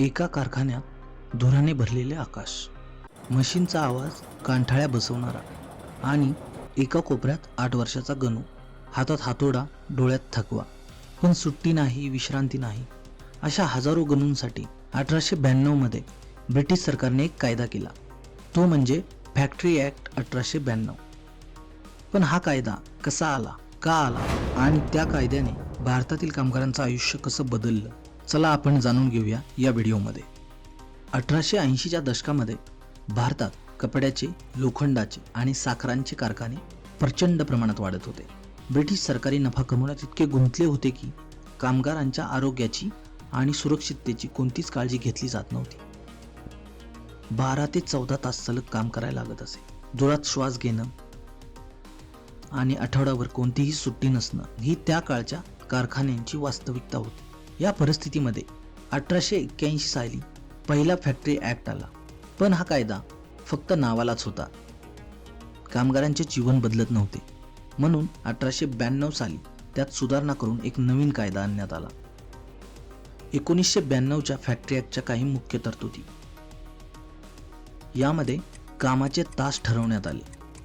एका कारखान्यात धुराने भरलेले आकाश. मशीनचा आवाज कांठाळ्या बसवणारा आणि एका कोपऱ्यात आठ वर्षाचा गणू हातात हातोडा डोळ्यात थकवा. पण सुट्टी नाही विश्रांती नाही. अशा हजारो गणूंसाठी अठराशे ब्याण्णवमध्ये ब्रिटिश सरकारने एक कायदा केला. तो म्हणजे फॅक्टरी ॲक्ट अठराशे ब्याण्णव. पण हा कायदा कसा आला का आला आणि त्या कायद्याने भारतातील कामगारांचं आयुष्य कसं बदललं? चला आपण जाणून घेऊया या व्हिडिओमध्ये. अठराशे ऐंशीच्या दशकामध्ये भारतात कपड्याचे लोखंडाचे आणि साखरांचे कारखाने प्रचंड प्रमाणात वाढत होते. ब्रिटिश सरकारी नफा कमवण्यात इतके गुंतले होते की कामगारांच्या आरोग्याची आणि सुरक्षिततेची कोणतीच काळजी घेतली जात नव्हती. बारा ते चौदा तास सलग काम करायला लागत असे. जोरात श्वास घेणं आणि आठवड्यावर कोणतीही सुट्टी नसणं ही त्या काळच्या कारखान्यांची वास्तविकता होती. या परिस्थितीमध्ये अठराशे एक्क्याऐंशी साली पहिला फॅक्टरी ॲक्ट आला. पण हा कायदा फक्त नावालाच होता. कामगारांचे जीवन बदलत नव्हते. म्हणून अठराशे ब्याण्णव साली त्यात सुधारणा करून एक नवीन कायदा आणण्यात आला. एकोणीसशे ब्याण्णवच्या फॅक्टरी ॲक्टच्या काही मुख्य तरतुदी. यामध्ये कामाचे तास ठरवण्यात आले.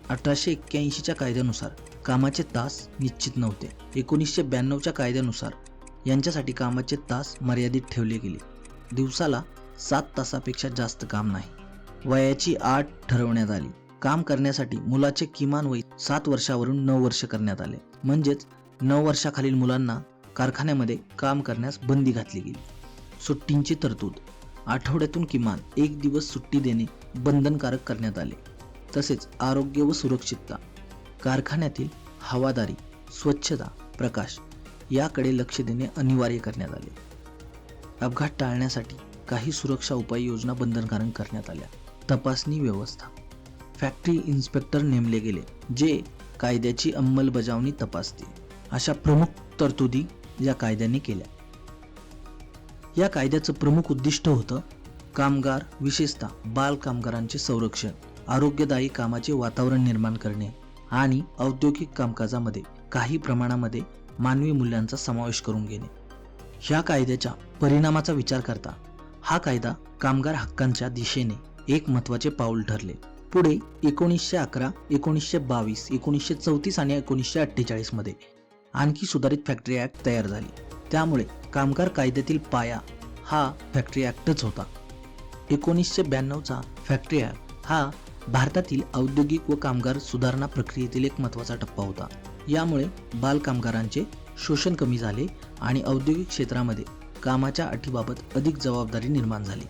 अठराशे एक्क्याऐंशीच्या कायद्यानुसार कामाचे तास निश्चित नव्हते. एकोणीसशे ब्याण्णवच्या कायद्यानुसार यांच्यासाठी कामाचे तास मर्यादित ठेवले गेले. दिवसाला सात तासापेक्षा जास्त काम नाही. वयाची आठ ठरवण्यात आली. काम करण्यासाठी मुलाचे किमान वय सात वर्षावरून नऊ वर्ष करण्यात आले. म्हणजेच नऊ वर्षाखालील मुलांना कारखान्यामध्ये काम करण्यास बंदी घातली गेली. सुट्टींची तरतूद. आठवड्यातून किमान एक दिवस सुट्टी देणे बंधनकारक करण्यात आले. तसेच आरोग्य व सुरक्षितता. कारखान्यातील हवादारी स्वच्छता प्रकाश याकडे लक्ष देणे अनिवार्य करण्यात आले. अपघात टाळण्यासाठी काही सुरक्षा उपाययोजना बंधनकारक करण्यात आल्या. तपासणी व्यवस्था. फॅक्टरी इन्स्पेक्टर नेमले गेले जे कायद्याची अंमलबजावणी तपासतील. अशा प्रमुख तरतुदी या कायद्याने केल्या. या कायद्याचं प्रमुख उद्दिष्ट होतं कामगार विशेषतः बाल कामगारांचे संरक्षण आरोग्यदायी कामाचे वातावरण निर्माण करणे आणि औद्योगिक कामकाजामध्ये काही प्रमाणामध्ये मानवी मूल्यांचा समावेश करून घेणे. ह्या कायद्याच्या परिणामाचा विचार करता हा कायदा कामगार हक्कांच्या दिशेने एक महत्त्वाचे पाऊल ठरले. पुढे एकोणीसशे अकरा एकोणीसशे बावीस एकोणीसशे चौतीस आणि एकोणीसशे अठ्ठेचाळीसमध्ये आणखी सुधारित फॅक्टरी ॲक्ट तयार झाली. त्यामुळे कामगार कायद्यातील पाया हा फॅक्टरी ॲक्टच होता. एकोणीसशे ब्याण्णवचा फॅक्टरी ॲक्ट हा भारतातील औद्योगिक व कामगार सुधारणा प्रक्रियेतील एक महत्त्वाचा टप्पा होता. यामुळे बालकामगारांचे शोषण कमी झाले आणि औद्योगिक क्षेत्रामध्ये कामाच्या अटीबाबत अधिक जबाबदारी निर्माण झाली.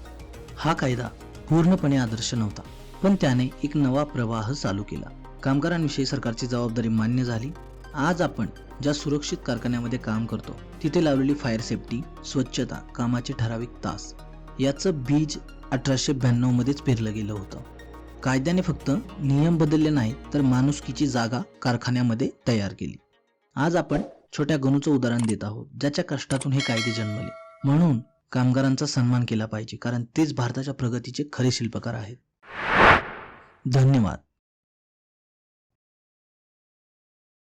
हा कायदा पूर्णपणे आदर्श नव्हता पण त्याने एक नवा प्रवाह चालू केला. कामगारांविषयी सरकारची जबाबदारी मान्य झाली. आज आपण ज्या सुरक्षित कारखान्यामध्ये काम करतो तिथे लावलेली फायर सेफ्टी स्वच्छता कामाचे ठराविक तास याचं बीज अठराशे ब्याण्णव मध्येच पेरलं गेलं होतं. कायद्याने फक्त नियम बदलले नाहीत तर माणुसकीची जागा कारखान्यामध्ये तयार केली. आज आपण छोट्या गणूचं उदाहरण देत आहोत ज्याच्या कष्टातून हे कायदे जन्मले. म्हणून कामगारांचा सन्मान केला पाहिजे कारण तेच भारताच्या प्रगतीचे खरे शिल्पकार आहेत. धन्यवाद.